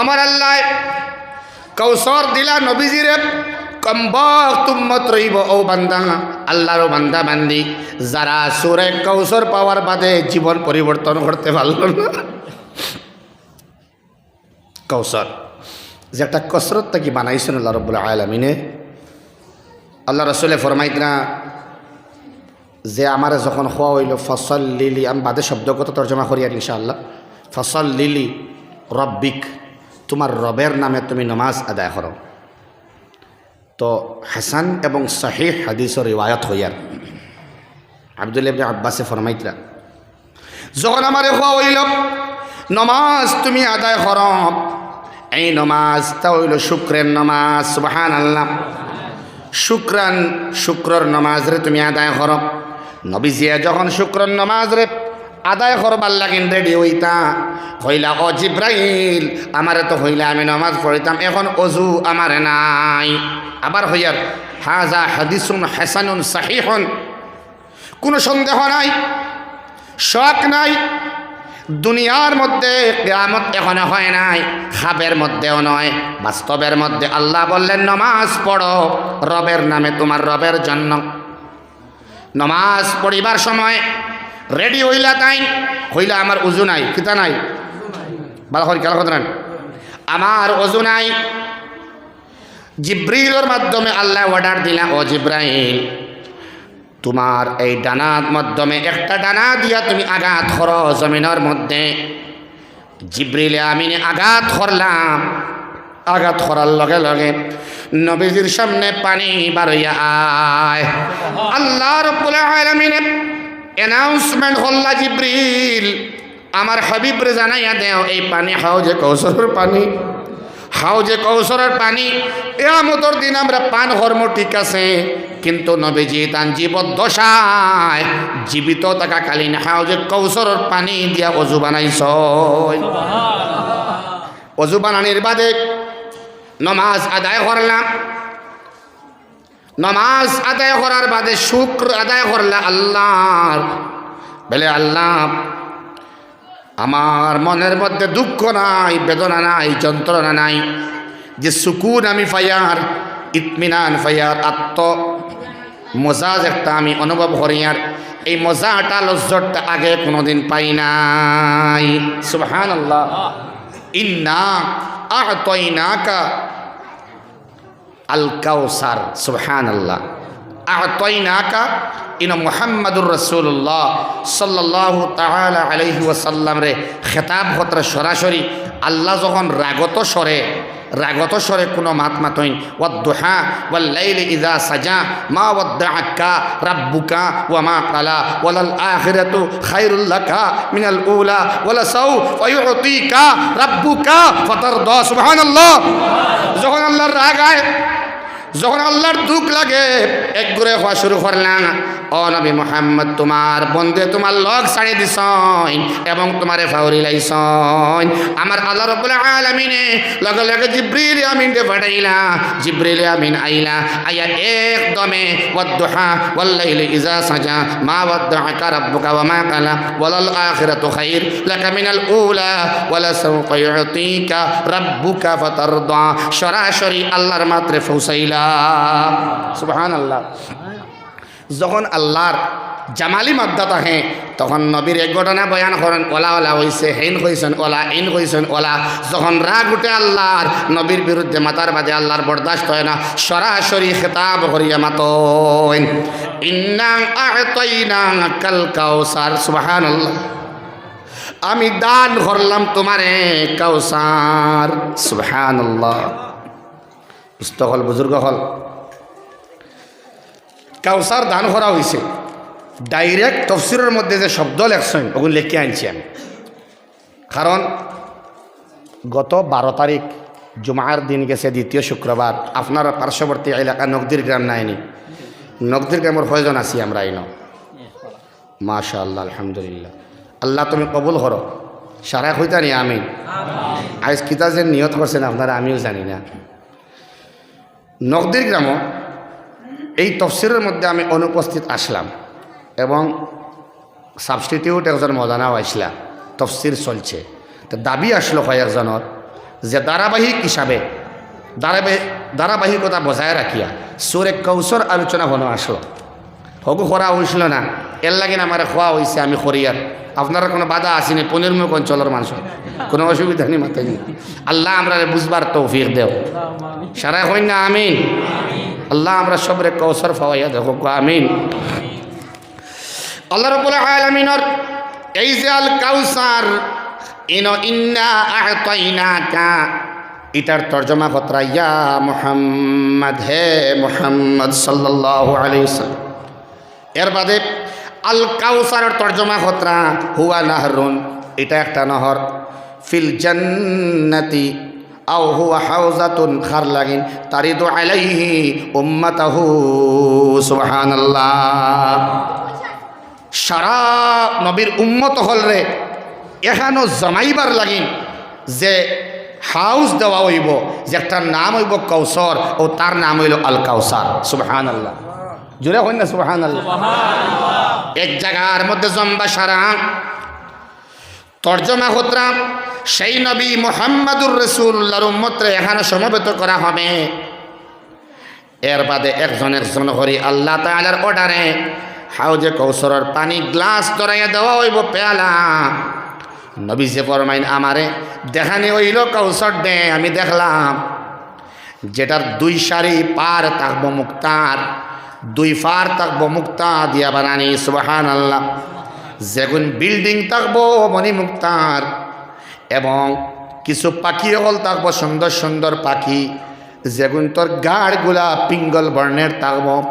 আমার আল্লাহ কৌশর দিলা নবীজিরে কম্বক তুম্মত রইব ও বান্দা, আল্লাহর বান্দা বান্দি। যারা সুরে কৌশর পাওয়ার বাদে জীবন পরিবর্তন করতে পারল না। কৌশর যে একটা কসরত কি বানাইছেন আল্লাহ রব্বুল আলমিনে। আল্লাহ রসুলে ফরমাইত না, যে আমার যখন খোয়া হইল ফসল লিলি আমি বাদে শব্দগত তর্জমা করি আর ইনশাআল্লাহ। ফসল লিলি রব্বিক, তোমার রবের নামে তুমি নমাজ আদায় করো। তো হাসান এবং শাহিহ হাদিসর রিওয়ায়ত হইয়ার আবদুল ইবনে আব্বাসে ফরমাইতরা, যখন আমার খোয়া হইল, নমাজ তুমি আদায় কর। এই নমাজ তা হইল শুক্রের নমাজ সুবাহান আল্লাহ শুক্রান শুক্রর নমাজ রে তুমি আদায় কর। নবীজিয়া যখন শুক্রর নমাজ রে আদায় করবার লাগিন রেডি হইতা হইলা ও জিব্রাইল, আমারে তো হইলা আমি নমাজ পড়িতাম, এখন অজু আমার নাই। আবার হইয়ার, হাজা হাদিসুন হাসানুন সাহিহন, কোনো সন্দেহ নাই শখ নাই, দুনিয়ার মধ্যে কেয়ামত এখনও হয় নাই, খাবের মধ্যেও নয়, বাস্তবের মধ্যে আল্লাহ বললেন, নমাজ পড়ো, রবের নামে তোমার রবের জন্য। নমাজ পড়িবার সময় রেডি হইলা তাই, হইলা আমার উজু নাই কিতা নাই। ভালো করে খেলা কথা আমার অজু নাই। জিব্রিলের মাধ্যমে আল্লাহ অর্ডার দিলা, ও জিব্রাইল, তোমার এই ডানার মাধ্যমে একটা ডানা দিয়া তুমি আঘাত করো জমিনের মধ্যে। জিব্রিলে আমি আঘাত করলাম। আঘাত করার লগে লগে নবীজির সামনে পানি বারইয়া আয়। আল্লাহ রব্বুল আলামিনে অ্যানাউন্সমেন্ট হল্লা জিব্রিল। আমার হাবিবরে জানাইয়া দেও এই পানি হাউজে কৌশলের পানি হাউজে কৌশলের পানি এমতর দিন আমরা পান হর্ম ঠিক আছে কিন্তু নবীজি তান জীবদ্দশায় জীবিত থাকাকালীন হাউজে কৌশলের পানি দিয়া অজু বানাইছ। অজু বানানির বাদে নমাজ আদায় করলাম। নমাজ আদায় করার বাদে শুক্র আদায় করলে আল্লাহ বলে আল্লাহ, আমার মনের মধ্যে দুঃখ নাই, বেদনা নাই, যন্ত্রণা নাই, যে সুকুন আমি ফাইয়ার, ইতমিনান ফাইয়ার, আত্ম মজাজ একটা আমি অনুভব করি আর এই মজাটা লজ্জতটা আগে কোনোদিন পাই নাই। সুবহান আল্লাহ ইন্না আতইনাকা আল কাউসার সুবহান আল্লাহ আতইনাকা ইন মুহাম্মাদুর রসুল্লাহ সাল্লাহ তালা আলহি ওয়াসাল্লাম রে। খেতাব হতরা সরাসরি আল্লাহ যখন রাগত সরে রাগত স্বরে কোনো মাত মাতইন, ওয়াদ্দুহা ওয়াল্লাইলি ইযা সাজা, মা ওয়াদ্দাআকা রাব্বুকা ওয়া মা কালা ওয়ালাল আখিরাতু খায়রুল লাকা মিনাল উলা ওয়ালা সাউ ফায়ুতিকা রাব্বুকা ফাতারদা, সুবহানাল্লাহ। যখন আল্লাহর রাগ আয় যখন আল্লাহর দুঃখ লাগে, এক ঘুরে হওয়া শুরু করলাম ও নবী মোহাম্মদ, তোমার বন্ধে তোমার লগ ছাড়ি দিছন এবং তোমারে ফাউরি লাইছন আমার আল্লাহ রব্বুল আলামিনে লগে লগে জিব্রিল আমিন দে পাঠাইলা জিব্রিল আমিন আইলা, আয়া একদমে ওয়াদ্দুহা ওয়াল্লাইলি ইজা সাজা, মা ওয়াদ্দাআকা রাব্বুকা ওয়া মা কালা, ওয়ালাল আখিরাতু খাইর, লাকা মিনাল উলা, ওয়ালা সাওফা ইউতিকা রাব্বুকা ফাতারদা। সরাসরি আল্লাহর মাত্রে ফৌসাইলা সুবহান আল্লাহ যখন আল্লাহর জামালি মাদ্দাত আহে, তখন নবীর এক ঘটনা বয়ান করেন, ওলা ওলা হয়েছে হেন কইছেন ওলা ইন কইছেন ওলা। যখন রাগ উঠে আল্লাহর, নবীর বিরুদ্ধে মাতার বাদে আল্লাহর বরদাস্ত হয় না, সরাসরি খেতাব কাউসার সুবহানাল্লাহ। আমি দান করলাম তোমারে, কাউসার, সুবহানাল্লাহ। সুস্থ হল বুজুর্গ হল। কাউসার দান করা হয়েছে ডাইরেক্ট তফসিরের মধ্যে যে শব্দ লেখছেন ওগুলো লিখে আনছি আমি। কারণ গত বারো তারিখ জুমার দিন গেছে, দ্বিতীয় শুক্রবার আপনার পার্শ্ববর্তী এলাকা নগদির গ্রাম নাইনি নগদির গ্রামের প্রয়োজন আছি আমরা আইন মাশা আল্লাহ আলহামদুলিল্লাহ। আল্লাহ তুমি কবুল করো সারা হইতানি আমি আজ কিতা যে নিয়ত করছেন আপনারা আমিও জানি না। নগদির গ্রামও এই তফসিরের মধ্যে আমি অনুপস্থিত আসলাম এবং সাবস্টিটিউট একজন মদানাও আসলা তফসির চলছে। তো দাবি আসলো কয়েকজনের যে ধারাবাহিক হিসাবে ধারাবাহিক ধারাবাহিকতা বজায় রাখিয়া সুরে কৌশর আলোচনা হনো আসলো। হগু করা হয়েছিল না এর লাগিন আমার খোয়া হয়েছে আমি করিয়ার আপনারা কোনো বাধা আসেনি পনির্মুখ অঞ্চলের মানুষ। কোনো অসুবিধা নেই মাথায় নেই আল্লাহ আমরা বুঝবার তৌফিক দেও। সারা হই না, আমিন। আল্লাহ আমরা সবরে কৌশর ফাওয়াইয়া দেখো আমিন। আল্লাহ রবুল আলমিনর এই যে আল কাউসার, ইনো ইন্না আহতাইনাকা, এটার তর্জমা কতরা ইয়া মোহাম্মদ, হে মোহাম্মদ সাল্লাল্লাহু আলাইহি ওয়াসাল্লাম। এর বাদে আল কাউসারের তর্জমা কতরা হুয়া নাহরুন, এটা একটা নহর। ফিল জান্নাতি, আও হুয়া হাউজাতুন, খার লাগিন, তারিদু আলাইহি উম্মাতাহু, সুবহানাল্লাহ। সারা নবীর উম্মত হল রে, এখানো জমাইবার লাগিন, যে হাউস দেওয়া হইব, যে একটা নাম হইব কৌসর ও তার নাম হইল আল কাউসার সুবহান আল্লাহ জুড়ে হইন না সুবহান আল্লাহ এক জায়গার মধ্যে জম্বা সারা। তর্জমা হতরাম সেই নবী মোহাম্মদুর রসুল্লাহর উম্মতরে এখানে সমবেত করা হবে। এর বাদে একজন একজন হরি আল্লাহ তালার অর্ডারে হাউজে কৌসরের পানি গ্লাস ধরাইয়া দেওয়া হইব পেয়ালা। নবী যে ফরমাইন, আমারে দেখানি হইল কৌসর দে, আমি দেখলাম। যেটার দুই সারি পার থাকব মুক্তার। দুই ফার থাকব, মুক্তা দিয়া বানানি সুবাহান আল্লাহ যেগুন বিল্ডিং থাকব, মণি মুক্তার। এবং কিছু পাখি হল থাকব, সুন্দর সুন্দর পাখি। যেগুন তোর গাড়গুলা পিঙ্গল বর্ণের থাকব।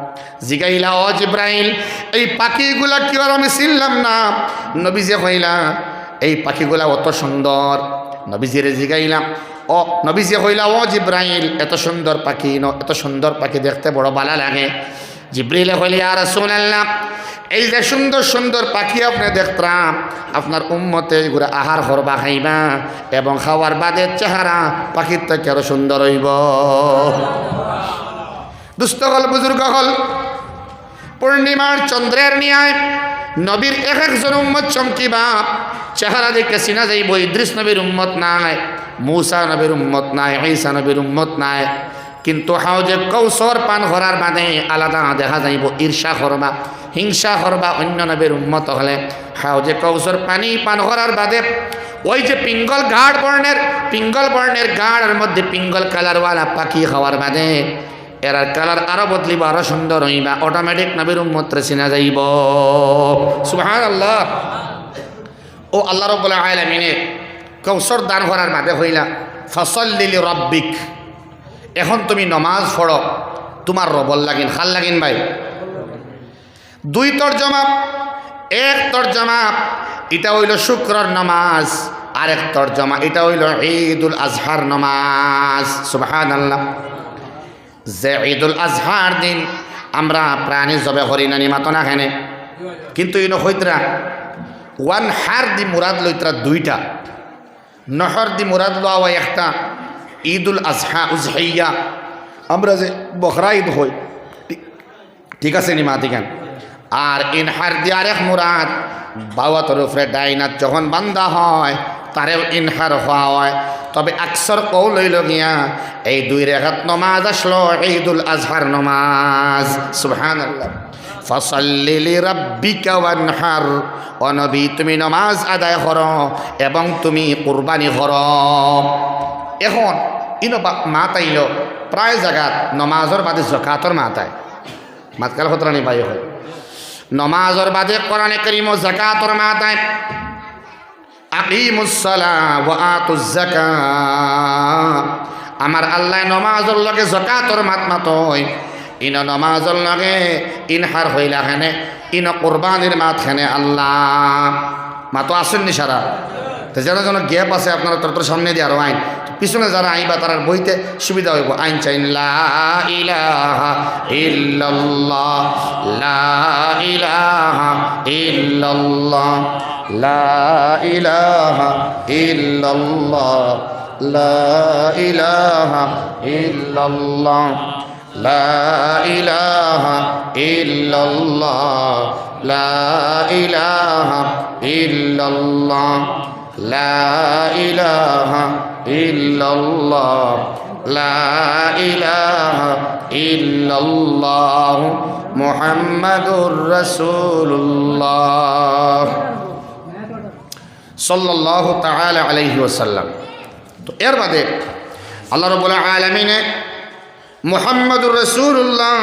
জিগাইলা অজ ইব্রাহিম এই পাখিগুলা কি আমি চিনলাম না? নবী যে কইলা, এই পাখিগুলা অত সুন্দর। নবীজিরে জিগাইলাম, ও, নবীজি হইলা ও জিব্রাইল, এত সুন্দর পাখি, ন, এত সুন্দর পাখি দেখতে বড় ভালো লাগে। জিব্রিলে কইলে আর শুনলাম এই যে সুন্দর সুন্দর পাখি আপনি দেখতাম, আপনার উম্মতে এগুলো আহার করবা খাইবা এবং খাওয়ার বাদে চেহারা পাখির থেকে আরও সুন্দর হইব। দুস্থ হল, বুজুর্গ হল, পূর্ণিমার চন্দ্রের নিয়ায় নবীর এক একজন উম্মত চমকিবা চেহারা দেখে চিনা যাইব, ইদ্রিস নবীর উম্মত নাই, মূসা নবীর উম্মত নাই, ঈসা নবীর উম্মত নাই। কিন্তু হাও যে কৌশর পান করার বাদে আলাদা দেখা যাইব, ঈর্ষা করবা হিংসা করবা অন্য নবীর উম্মত হলে। হাও যে কৌশর পানি পান করার বাদে, ওই যে পিঙ্গল গাঢ় বর্ণের, পিঙ্গল বর্ণের গাঢ়ের মধ্যে পিঙ্গল কালারওয়ালা পাখি খাওয়ার বাদে, এরার কালার আরও বদলিব, আরও সুন্দর হইবা অটোমেটিক নবীর উম্মতরে চিনা যাইব। সুবহান আল্লাহ ও আল্লাহ রব্বুল আলামিনে কৌশর দান করার বাদে হইলা ফসল লিলি রব্বিক। এখন তুমি নমাজ পড়ো। তোমার রবল লাগিন, খাল লাগিন ভাই। দুই তর্জমা, এক তর্জমা, এটা হইল শুক্রর নমাজ। আরেক তর্জমা, এটা হইল ঈদুল আজহার নমাজ। সুবহান আল্লাহ যে ঈদুল আজহার দিন আমরা প্রাণী জবে করি না খানে কিন্তু ইনো হইতরা ওয়ান হার দি মুরাদ লইতরা দুইটা। নহর দি মুরাদ লওয়া একটা। ঈদুল আজহা উজহাইয়া। আমরা যে বখরা ঈদ হই ঠিক- আছে নি মাতিকান আর ইনহার দি আরেক মুরাদ, বাবা তরফরে ডাইনাত যখন বান্দা হয় তারেও ইনহার হওয়া হয়। তবে আকসর কৌ লইল গিয়া, এই দুই রেখাত নমাজ আসলো, ঈদুল আজহার নমাজ। সুবহান আল্লাহ ফসল্লিলি রাব্বিকা ওয়ানহার অনবী তুমি নমাজ আদায় করো এবং তুমি কুরবানি করো। এখন ইনো বা- মা তাইল প্রায় জায়গাত নমাজর বাদে জকাতর মা তাই মাতকাল হতরানি বাই হয় নমাজর বাদে কোরআনে করিম জাকাতর মা তাই আকিমুসসালা ওয়া আতুজ যাকাত আমার আল্লাহ নমাজর লগে জাকাতর মাত মাতই ইন নমাজর লগে ইনহার হইলা খানে ইন কোরবানির মাত খানে আল্লাহ। মাতো আসেননি সারা যারা যেন গ্যাপ আছে আপনারা তোর সামনে দিয়ে আরও আইন। পিছনে যারা আইবা তার বইতে সুবিধা হইব। আইন চাইন লা ইলাহা ইল্লাল্লাহ। লা ইলাহা ইল্লাল্লাহ, লা ইলাহা ইল্লাল্লাহ মুহাম্মাদুর রাসূলুল্লাহ। সাল্লাল্লাহু তাআলা আলাইহি ওয়াসাল্লাম। তো এর বাদে আল্লাহ রবুল আলমিনে মোহাম্মদুর রসুল্লাহ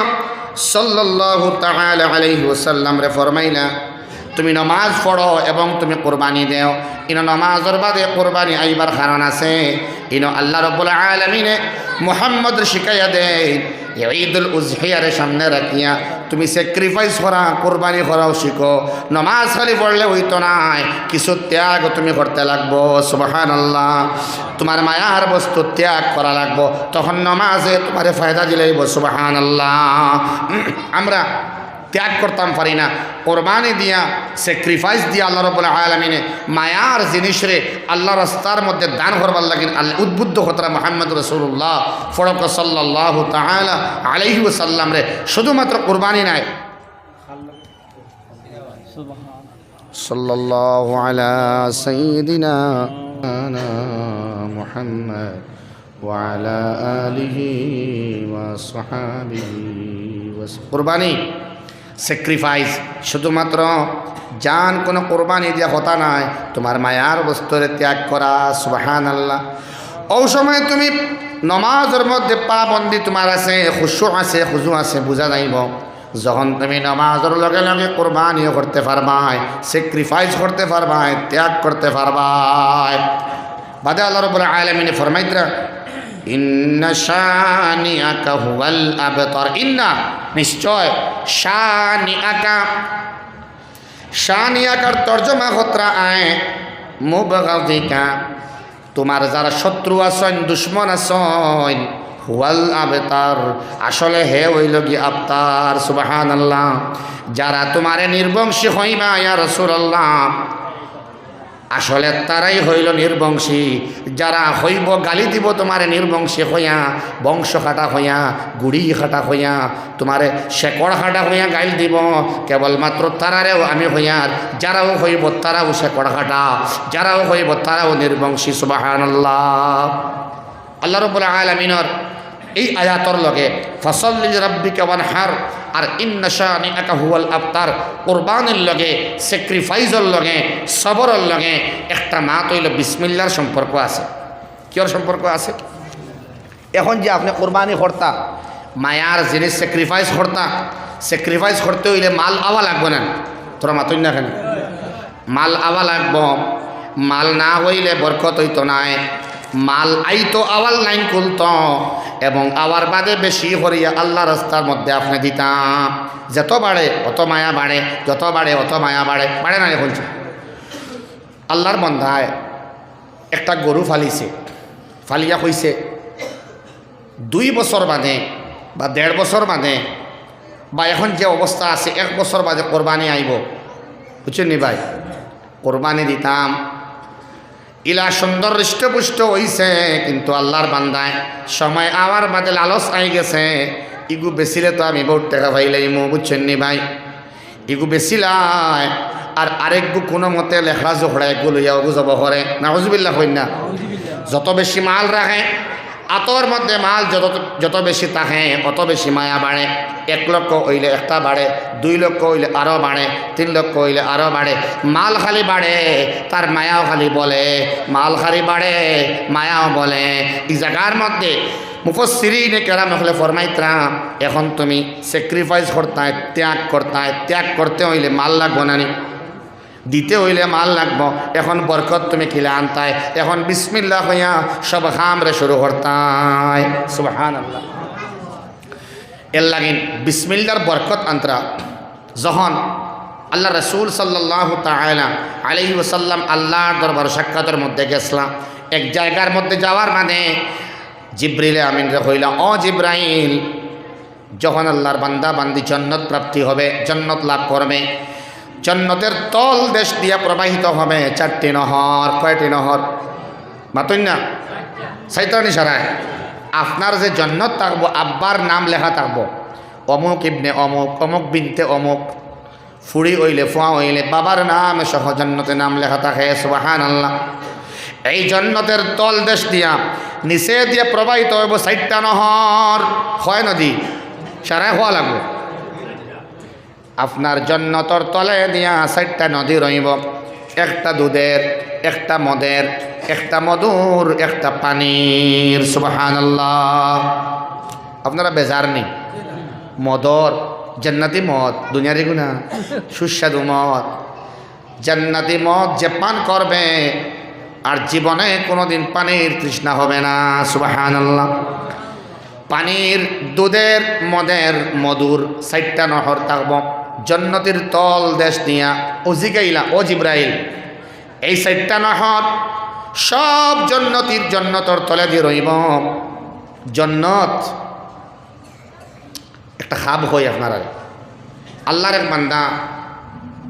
সাল্লাল্লাহু তাআলা আলাইহি ওয়াসাল্লাম রে ফরমাইলা তুমি নমাজ পড়ো এবং তুমি কোরবানি দেও। ইনো নমাজের বাদে কোরবানি আইবার কারণ আছে। ইনো আল্লাহ রব্বুল আলমিনে মোহাম্মদ শিখাইয়া দেয় ঈদুল উজহিয়ারে সামনে রাখিয়া তুমি স্যাক্রিফাইস করা, কোরবানি করাও শিখো। নমাজ খালি পড়লে হইতো নাই কিছু ত্যাগ তুমি করতে লাগবো। সুবাহান আল্লাহ তোমার মায়ার বস্তু ত্যাগ করা লাগবো। তখন নমাজে তোমার ফায়দা দিলেই সুবাহান আল্লাহ আমরা ত্যাগ করতাম পারি না। কোরবানি দিয়া স্যাক্রিফাইস দিয়া আল্লাহ রবুল্লা আলমিনে মায়ার জিনিস রে আল্লাহ রাস্তার মধ্যে দান করবার লাগিন আল্লাহ উদ্বুদ্ধ হতরা মোহাম্মদ রসুল্লাহ ফরক সাল্লাহ তাহলা আলহি সাল্লাম রে শুধুমাত্র কোরবানি নাই। কোরবানি স্যাক্রিফাইস শুধুমাত্র জান কোনো কোরবানি দিয়া হতা নাই, তোমার মায়ার বস্তুরে ত্যাগ করা সুবাহান আল্লাহ ও সময় তুমি নমাজের মধ্যে পাবন্দি তোমার আছে, খুশু আছে, খুজু আছে, বুঝা যাইব। যখন তুমি নমাজের লগে লগে কোরবানিও করতে পারবাই স্যাক্রিফাইস করতে পারবাই, ত্যাগ করতে পারবাই। বাদে আল্লাহ রবুল্লাহ আলমিনে ফরমাইতরা ইন্না নিশ্চয় তর্জমা তোমার যারা শত্রু আছেন, দুশ্মন আছেন, হুয়াল আবতার। আসলে হে হইল কি আবতার সুবাহান আল্লাহ যারা তোমারে নির্বংশী হইবা, ইয়া রাসূলুল্লাহ। আসলে তারাই হইল নির্বংশী। যারা হইব গালি দিব তোমারে নির্বংশী হইয়া, বংশ খাটা হইয়া, গুড়ি খাটা হইয়া, তোমারে শেকড় খাটা হইয়া গাইল দিব। কেবলমাত্র তারারেও আমি হইয়ার যারাও হইব তারাও শেকড় খাটা, যারাও হইব তারাও নির্বংশী সুবাহান আল্লাহ আল্লাহ রবুল্লা আলমিনর এই আয়াতর লগে, ফসল রব্বিকে হার আর ইন্নশানি একা হুয়াল আফতার কোরবানের লগে স্যাক্রিফাইসের লগে, সবরের লগে একটা মা তৈল বিসমিল্লার সম্পর্ক আছে। কিয়র সম্পর্ক আছে? এখন যে আপনি কোরবানি করতা মায়ার জিনিস স্যাক্রিফাইস করতা স্যাক্রিফাইস করতে হইলে মাল আওয়া লাগবে না। তোরা মাতুই না কেন? মাল আওয়া লাগব। মাল না হইলে বরকত হইতো নাই মাল আইতো আওয়াল লাইন খুলত এবং আওয়ার বাদে বেশি করিয়া আল্লাহ রাস্তার মধ্যে আপনি দিতাম। যত বাড়ে, অত মায়া বাড়ে, যত বাড়ে, অত মায়া বাড়ে। বাড়ে না এখন আল্লাহর বন্ধায় একটা গরু ফালিছে। ফালিয়া কইছে, দুই বছর বাদে বা দেড় বছর বাদে বা এখন যে অবস্থা আছে, এক বছর বাদে কোরবানি আইব। বুঝছেন নি ভাই? কোরবানি দিতাম ইলা সুন্দর হৃষ্টপুষ্ট হইছে, কিন্তু আল্লাহর বান্দায় সময় আওয়ার বাদে লালস আই গেছে। ইগু বেশিলে তো আমি বহুত টাকা পাইলাই মো বুঝছেন নি ভাই? ইগু বেচিলাই আর আরেকগু কোনো মতে লেখা জোহরা একগু লইয়া ওগু যাব করে। না হজবিল্লা হই না যত বেশি মাল রাখে আতর মধ্যে মাল যত যত বেশি তাহে, অত বেশি মায়া বাড়ে। এক লক্ষ হইলে একটা বাড়ে, দুই লক্ষ হইলে আরও বাড়ে, তিন লক্ষ হইলে আরও বাড়ে। মাল খালি বাড়ে, তার মায়াও খালি বলে। মাল খালি বাড়ে, মায়াও বলে। এই জায়গার মধ্যে মুফসিরিনে কেরাম হলে ফরমাইত্রাম এখন তুমি স্যাক্রিফাইস করতায় ত্যাগ করতায় ত্যাগ করতে হইলে মাল লাগবো নি। দিতে হইলে মাল লাগবো। এখন বরকত তুমি কিলে আনতায় এখন বিসমিল্লা হইয়া সব হামরে শুরু করতায় সুবহান আল্লাহ এর লাগিন বিসমিল্লার বরকত আন্তরা। যখন আল্লাহ রসুল সাল্লাহ তালা আলহি ওসাল্লাম আল্লাহর দরবার সাক্ষাতের মধ্যে গেছিলাম এক জায়গার মধ্যে যাওয়ার মানে জিব্রিলে আমিন রে হইলাম অ জিব্রাইল, যখন আল্লাহর বান্দা বান্দি জন্নত প্রাপ্তি হবে, জন্নত লাভ করবে জন্নতের তল দেশ দিয়া প্রবাহিত হবে। চারটি নহর, কয়টি নহর? মাতুন না সাইতানি সারায়। আপনার যে জন্নত থাকব আব্বার নাম লেখা থাকব। অমুক ইবনে অমুক অমুক বিনতে অমুক। ফুড়ি হইলে, ফুয়া হইলে, বাবার নাম সহ জন্নতে নাম লেখা থাকে সুবাহান আল্লাহ এই জন্নতের তল দেশ দিয়া, নিচে দিয়ে প্রবাহিত হইব সাইটটা নহর। হয় নদী? সারাই হওয়া লাগবে। আপনার জন্নতর তলে দিয়া চারটা নদী রইব একটা দুধের, একটা মদের, একটা মধুর, একটা পানির। সুবাহান আপনারা বেজার নেই। মদর, জান্নাতি মদ, দুনিয়ার গুণা সুস্বাদু মদ। জান্নাতি মদ যে পান করবে, আর জীবনে কোনোদিন পানির তৃষ্ণা হবে না। সুবাহান আল্লাহ পানির, দুধের, মদের, মধুর সাইটটা নহর থাকব। জন্নতির তল দেশ নিয়া ও জিগাইলা ও জিব্রাইল, এই সাইটটা নহর, সব জন্নতির জন্নতর তলে দিয়ে রইব। জন্নত, একটা হাব হই আপনারা। আল্লাহর এক বান্দা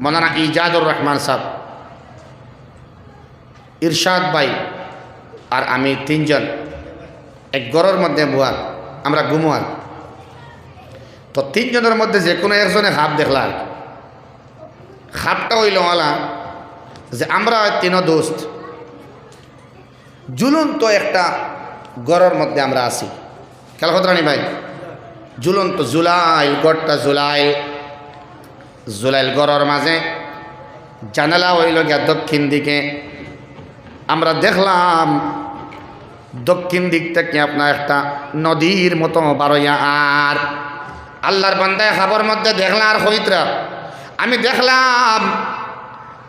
মনানা ইজাদুর রহমান সাহ ইরশাদ ভাই আর আমি তিনজন, এক গড়ের মধ্যে বুয়ার আমরা ঘুমোয়ার তো তিনজনের মধ্যে যে কোনো একজনে হাফ দেখলাম হাফটা হইল ওলা যে আমরা তিন দোস্ত। জুলন্ত একটা গড়ের মধ্যে আমরা আছি। খেলাখতরানি ভাই? ঝুলন্ত জুলাইল গড়টা জুলাইল। জুলাইল গড়ের মাঝে জানালা হইল গিয়া দক্ষিণ দিকে। আমরা দেখলাম দক্ষিণ দিক থেকে আপনার একটা নদীর মতো বারোয়া আর আল্লাহর বান্দায় খাবার মধ্যে দেখলাম আর হইতরা। আমি দেখলাম,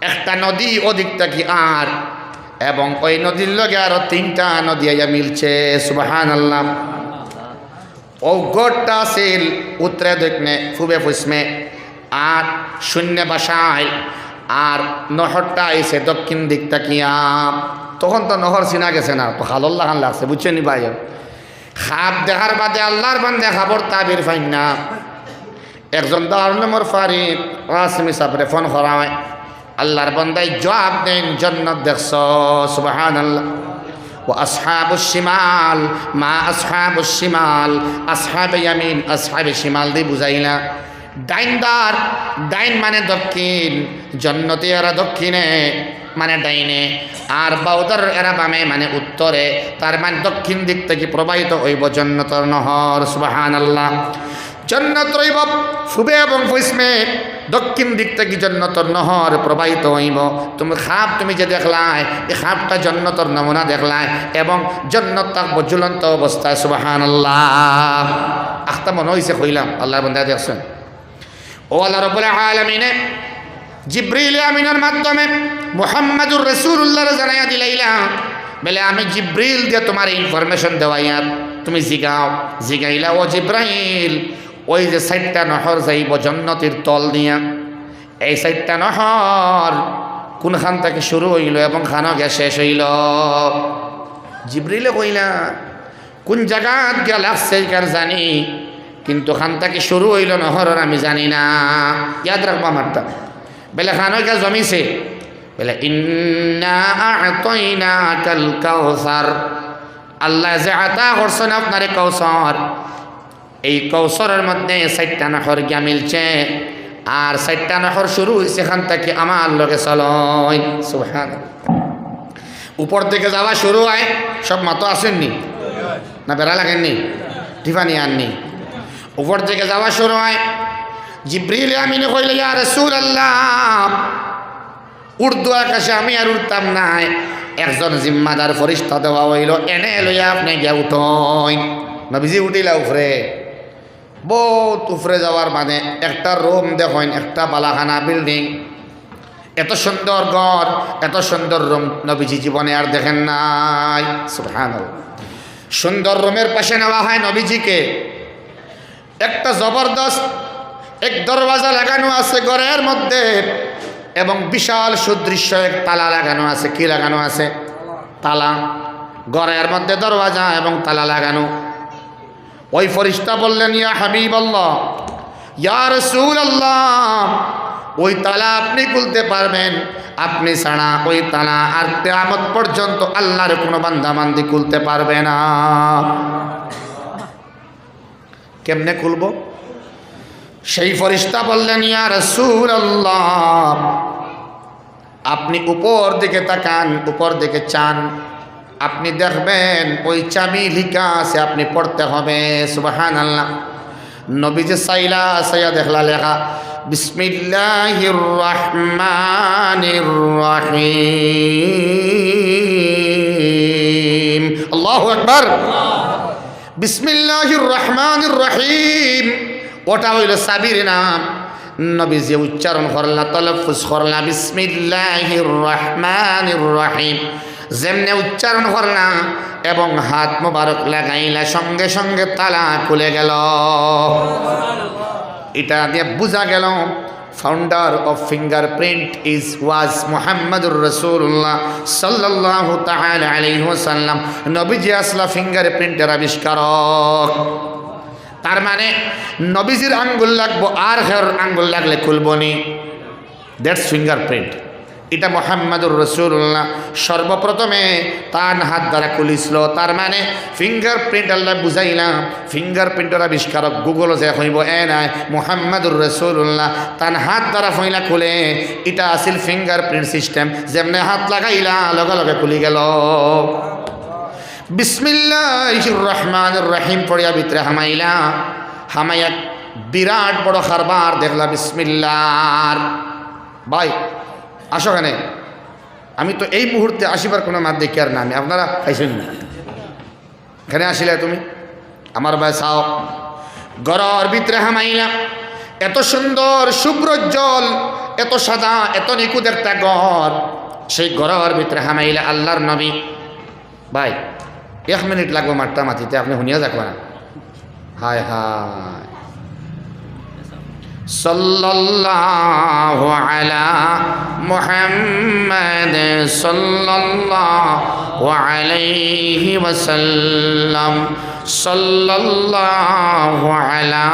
একটা নদী ওদিক কি আর, এবং ওই নদীর লগে আরও তিনটা নদী আইয়া মিলছে সুবাহান আল্লাহ ও গোটটা আছিল উত্তরে দক্ষিণে ফুবে ফুসমে আর শূন্য বাসায়, আর নহরটা আইছে দক্ষিণ দিক তাকিয়া। তখন তো নহর চিনা গেছে না, তো হালল্লা খান লাগছে, বুঝছেন ভাই? খাপ দেখার বাদে আল্লাহর বান্দে খাবর তাবির ফাইন না। একজন নম্বর ফারিক আসমি সাপরে ফোন করা হয় আল্লাহর বান্দাই জবাব দেন, জন্নত দেখছ সুবাহান আল্লাহ ও আসহাব শিমাল, মা আসহাব শিমাল, আসহাব ইয়ামিন, আসহাব শিমাল দিয়ে বুঝাইলা। ডাইনদার ডাইন মানে দক্ষিণ, জন্নতি এরা দক্ষিণে। মানে ডাইনে, আর বাউদার এরা বামে মানে উত্তরে, তার মানে দক্ষিণ দিক থেকে প্রবাহিত হইব জন্নতর নহর সুবাহান আল্লাহ জন্নত রইব ফুবে এবং ফুসমে দক্ষিণ দিক থেকে জন্নতর নহর প্রবাহিত হইব। তুমি খাপ তুমি যে দেখলাই এই খাপটা জন্নতর নমুনা দেখলাই, এবং জন্নত থাকব অবস্থায় সুবাহান আল্লাহ আখতা মনে হয়েছে কইলাম আল্লাহ বন্ধা দেখছেন। ও আল্লাহ রবুল্লাহ আলমিনে জিব্রিল আমিনের মাধ্যমে মোহাম্মদুর রসুল্লাহ জানাইয়া দিলাইলাম বলে আমি জিব্রিল দিয়ে তোমার ইনফরমেশন দেওয়াইয়া তুমি জিগাও। জিগাইলা, ও জিব্রাইল, ওই যে সাইটটা নহর যাইব জন্নতির তল দিয়া। এই সাইটটা নহর কোনখান থেকে শুরু হইল এবং খানো গিয়া শেষ হইল? জিব্রিলে কইলা, কোন জায়গাত গিয়া লাগছে জানি, কিন্তু খান থেকে শুরু হইল নহরের আমি জানি না। ইয়াদ রাখব আমারটা বেলে খানো গিয়া জমিছে বলে কাউসার আল্লাহ যে আতা করছেন আপনারে কৌসর এই কৌসরের মধ্যে সাইটটা নহর গিয়া মিলছে। আর সাইটটা নহর শুরু হয়েছে এখান থেকে আমার লগে চলয় সুহান উপর থেকে যাওয়া শুরু হয়। সব মাতো আসেননি? না বেড়া লাগেননি? টিফানি আননি? উপর থেকে যাওয়া শুরু হয়। জিব্রিল আমিনে কইলে, ইয়া রাসূলুল্লাহ। উর্দু আকাশে আমি আর উঠতাম নাই একজন জিম্মাদার ফরিস্তা দেওয়া হইল, এনে লইয়া আপনি গিয়া উঠইন নবীজি উঠিলা উফরে। বহুত উফরে যাওয়ার মানে একটা রুম দেখেন, একটা বালাখানা বিল্ডিং। এত সুন্দর ঘর, এত সুন্দর রুম নবীজি জীবনে আর দেখেন নাই। সুবহান সুন্দর রুমের পাশে নেওয়া হয় নবীজিকে। একটা জবরদস্ত এক দরওয়াজা লাগানো আছে ঘরের মধ্যে এবং বিশাল সুদৃশ্য এক তালা লাগানো আছে। কি লাগানো আছে? তালা। ঘরের মধ্যে দরওয়াজা এবং তালা লাগানো। ওই ফরিস্তা বললেন, ইয়া হাবিব আল্লাহ ইয়া রসুল আল্লাহ ওই তালা আপনি খুলতে পারবেন। আপনি ছাড়া ওই তালা আর কেয়ামত পর্যন্ত আল্লাহর কোনো বান্দাবান্দি খুলতে পারবে না। কেমনে খুলব? সেই ফরিস্তা বললেন, ইয়া রসুল আল্লাহ আপনি উপর দিকে তাকান, উপর দিকে চান। আপনি দেখবেন ওই চাবি লিখা আছে, আপনি পড়তে হবে। সুবাহান আল্লাহ নবীজি সাইলা সাইয়া দেখলা লেখা, বিসমিল্লাহির রহমানির রহিম। আল্লাহু আকবার। বিসমিল্লাহির রহমানির রহিম। ওটা হইল সাবির নাম। নবী যে উচ্চারণ করলা, তলফুজ করলা, বিসমিল্লাহির রহমানির রহিম। যেমনে উচ্চারণ করলা এবং হাত মোবারক লাগাইলা, সঙ্গে সঙ্গে তালা খুলে গেল। এটা দিয়ে বোঝা গেল founder of finger print is was মোহাম্মদুর রসুল্লাহ সাল্লাহ তাহাল আলহিহাসাল্লাম নবীজি আসলা ফিঙ্গার প্রিন্টের আবিষ্কারক। তার মানে নবীজির আঙ্গুল লাগবো, আর হের আঙ্গুল লাগলে খুলবনি দ্যাটস ফিঙ্গারপ্রিন্ট এটা মোহাম্মদুর রসুল্লাহ সর্বপ্রথমে তার হাত দ্বারা খুলিছিল তার মানে ফিঙ্গার প্রিন্ট আল্লাহ বুঝাইলাম। ফিঙ্গার প্রিন্টের আবিষ্কারক গুগল যে হইব, এ নাই, মোহাম্মদুর রসুল্লাহ তার হাত দ্বারা ফইলা খুলে, এটা আছিল ফিঙ্গার প্রিন্ট সিস্টেম যেমনি হাত লাগাইলা, লগে লগে খুলি গেল। বিসমিল্লাহির রহমানুর রহিম পড়িয়া ভিতরে হামাইলা। হামাইয়া বিরাট বড় খারবার, দেখলা বিসমিল্লার। ভাই, আসো কেন আমি তো এই মুহূর্তে আসিবার কোনো মাত দেখি আর না, আমি আপনারা খাইছেন না। এখানে আসিলে তুমি? আমার ভাই, চাও। গরর ভিতরে হামাইলা। এত সুন্দর শুভ্র জল, এত সাদা, এত নিকুদ একটা গর সেই গরর ভিতরে হামাইলা আল্লাহর নবী। ভাই এক মিনিট লাগবে মাঠটা মাতিতে আপনি শুনিয়া যাকবা না হায় হায় صلى الله على محمد صلى الله عليه وسلم صلى الله على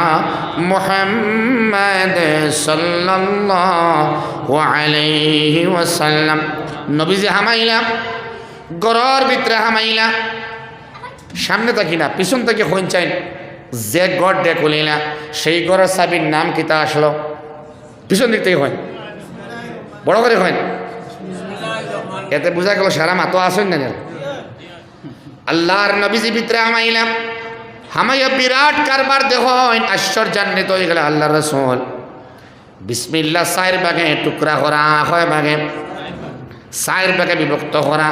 محمد صلى الله عليه وسلم নবীজি হামাইলা গরর ভিতরে হামাইলা সামনে থাকি না, পিছন থেকে হইন চাই। যে গড় ডে খুলিলা সেই গড়ের চাবির নাম কিতা আসলো? পিছন দিক থেকে হয় বড় করে হয় এতে বোঝা গেল সারা মাতো আসেন না আল্লাহর নবীজি ভিতরে হামাইলাম। হামাইয়া বিরাট কারবার দেখ আশ্চর্যান্বিত হয়ে গেল আল্লাহ রসুল। বিসমিল্লা সাইর বাগে টুকরা করা, হয় বাগে সাইর বাগে বিভক্ত করা।